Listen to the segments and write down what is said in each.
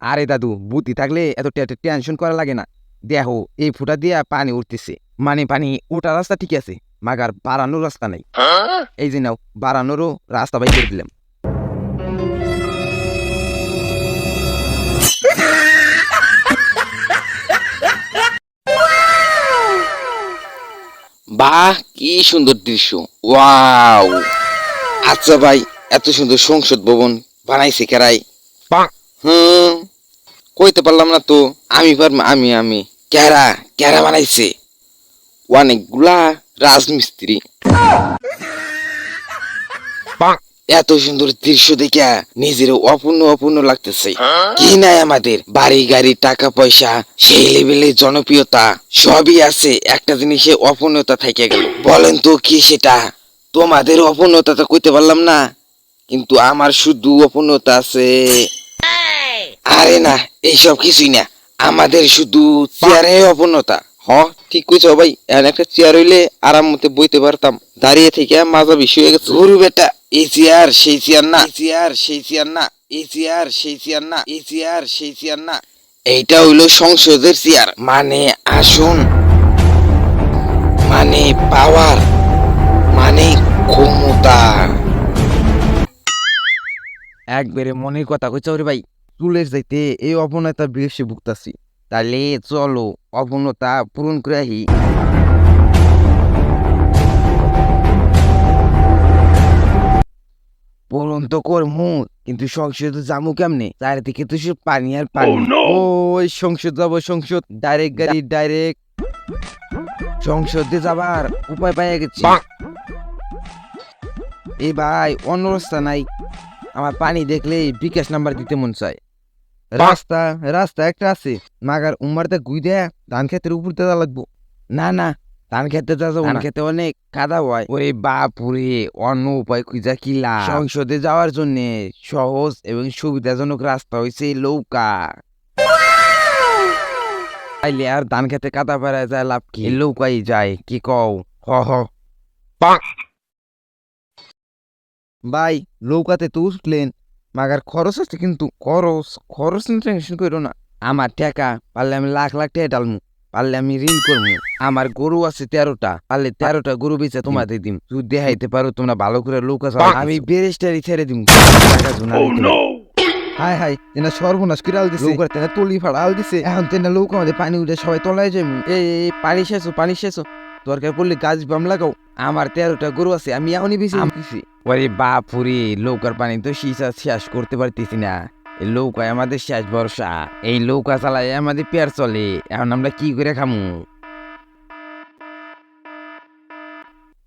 আরে দাদু বুদ্ধি থাকলে এত টেনশন করা লাগে না। দেখো এই ফুটা দিয়া পানি উঠতেছে। মানে পানি ওটা রাস্তা ঠিক আছে মাগার বাড়ানোর রাস্তা নাই। এই যে নাও বাড়ানোরও রাস্তা বাই করে দিলাম। বাহ কি সুন্দর দৃশ্য। ওয়াও! আচ্ছা ভাই এত সুন্দর সংসদ ভবন বানাইছে কেরাই হুম। কইতে পারলাম না তো। আমি পারম, আমি আমি। কেরা কেরা বানাইছে? অনেকগুলা রাজমিস্ত্রি। এত সুন্দর দৃশ্য দেখে নিজের অপূর্ণ অপূর্ণ লাগতেছে। কি নাই আমাদের? বাড়ি, গাড়ি, টাকা, পয়সা, সেই লেভেলে জনপ্রিয়তা, সবই আছে। একটা জিনিসে অপূর্ণতা থেকে গেল। বলেন তো কি সেটা? তোমাদের অপূর্ণতা তো কইতে পারলাম না। কিন্তু আমার শুধু অপূর্ণতা আছে। আরে না এইসব কিছুই না। আমাদের শুধু চেয়ারে অপূর্ণতা। হ ঠিক কইছ ভাই এখন একটা চেয়ার হইলে আরাম মতে বইতে পারতাম। দাঁড়িয়ে থেকে মাজা বেশি হয়ে গেছে। গরু বেটা এই চেয়ার সেই চেয়ার না। এই চেয়ার সেই চেয়ার না। এই চেয়ার সেই চেয়ার না। এই চেয়ার সেই চেয়ার না। এইটা হইল সংসদের চেয়ার। মানে আসুন। মানে পাওয়ার। মানে ক্ষমতা। একবারে মনের কথা কইছ রে ভাই। চুলের যাইতে এই অবনতা বেশি ভুগতাছি। তাহলে চলো অবনতা পূরণ করে আহি। পূরণ তো করমু কিন্তু সংসদ যামু কেমনে? চারিদিকে তো সে পানি আর পানি। ওই সংসদ যাব সংসদ। ডাইরেক্ট গাড়ি ডাইরেক্ট সংসদে যাবার উপায় পাইয়া গেছি। এই ভাই অন্য রাস্তা নাই। আমার পানি দেখলেই বিকাশ নাম্বার দিতে মন চায়। রাস্তা রাস্তা একটা আছে। মাগার উমারতে গুই দেয়া ধান ক্ষেতের উপর দেওয়া লাগবো। না না ধান খেতে যাব ধান খেতে অনেক কাদা হয়। ওরে বাপুরে অন্য উপায় খুঁজা কিলা সংসদে যাওয়ার জন্য সহজ এবং সুবিধাজনক রাস্তা হয়েছে লৌকা তাইলে আর ধান খেতে কাদা পাড়ায় যায় লাভ কি? লৌকাই যায় কি কও? হ হ। ভাই লৌকাতে তো উঠলেন। মাগার খরচ আছে কিন্তু খরচ খরচ নিয়ে টেনশন করো না। আমার টাকা পারলে আমি লাখ লাখ টাকা ডালমু পারলে আমি ঋণ করব আমার গরু আছে তেরোটা পারলে তেরোটা গরু বেচে তোমাদের দিম। তুই দেখাইতে পারো তোমরা ভালো করে লোক আছে আমি বেরেস্টারি ছেড়ে দিম। হাই হাই তেনা সর্বনাশ করে আল দিছে। লোক তেনা তলি ফাড়া আল দিছে। এখন তেনা লোক আমাদের পানি উঠে সবাই তলায় যাইমু। এই, পানি শেষো পানি শেষো দরকার পড়লে গাছ বাম লাগাও। আমার তেরোটা গরু আছে আমি এখনই বেশি ওরে বাপুরে নৌকার পানি তো সিসা শেষ করতে পারতেছি না। এই আমাদের শেষ ভরসা। এই নৌকা চালায় আমাদের পেয়ার চলে। এখন আমরা কি করে খামু?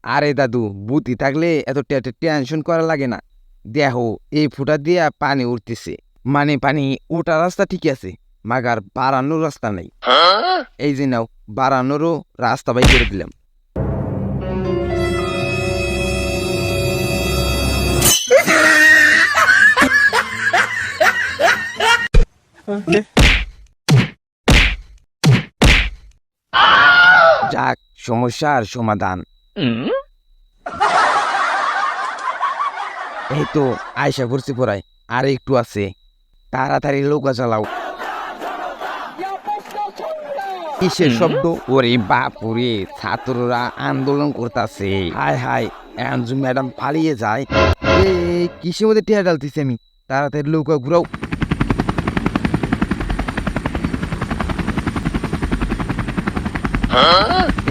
আরে দাদু বুদ্ধি থাকলে এত টেনশন করা লাগে না। দেখো এই ফুটা দিয়া পানি উঠতেছে। মানে পানি ওটা রাস্তা ঠিক আছে। মাগার বাড়ানোর রাস্তা নাই। এই যে নাও বাড়ানোরও রাস্তা বাই করে দিলাম। যাক সমস্যার সমাধান। এই তো আয়সা করছি পড়ায় আর একটু আছে। তাড়াতাড়ি নৌকা চালাও। কিসের শব্দ ওরে বাপুরে ছাত্ররা আন্দোলন করতেছে। হায় হায় এনজু ম্যাডাম পালিয়ে যায়। এ কিসের মধ্যে টেয়া ডালতেছি আমি? তাড়াতাড়ি নৌকা ঘুরাও।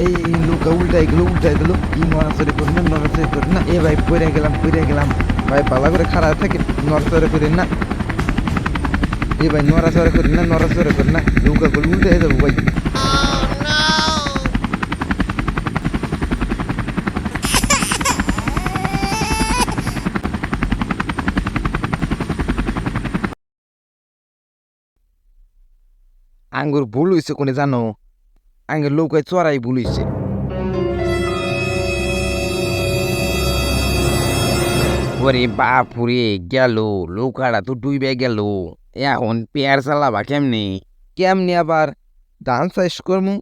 এই নৌকা উল্টাই গেল উল্টাই গেল। কি নড়াচড়ি করি না নড়াচড়ি করি না। এ ভাই পড়ে গেলাম পড়ে গেলাম। ভাই পালা করে খারাপ থাকে নড়াচড়ি করি না। এ ভাই নড়াচড়ি করি না নড়াচড়ি করি না। নৌকা গুলো উল্টে যাব, ভাই। আঙ্গুর ভুল হয়েছে কোনে জানো? আঙ্গুর নৌকায় চড়াই ভুল হয়েছে ওরে বাপুরে, গেল নৌকাটা তো ডুবে গেল। এখন পেয়ার চালাবা কেমনি? কেমনি আবার ধান চাষ করমু?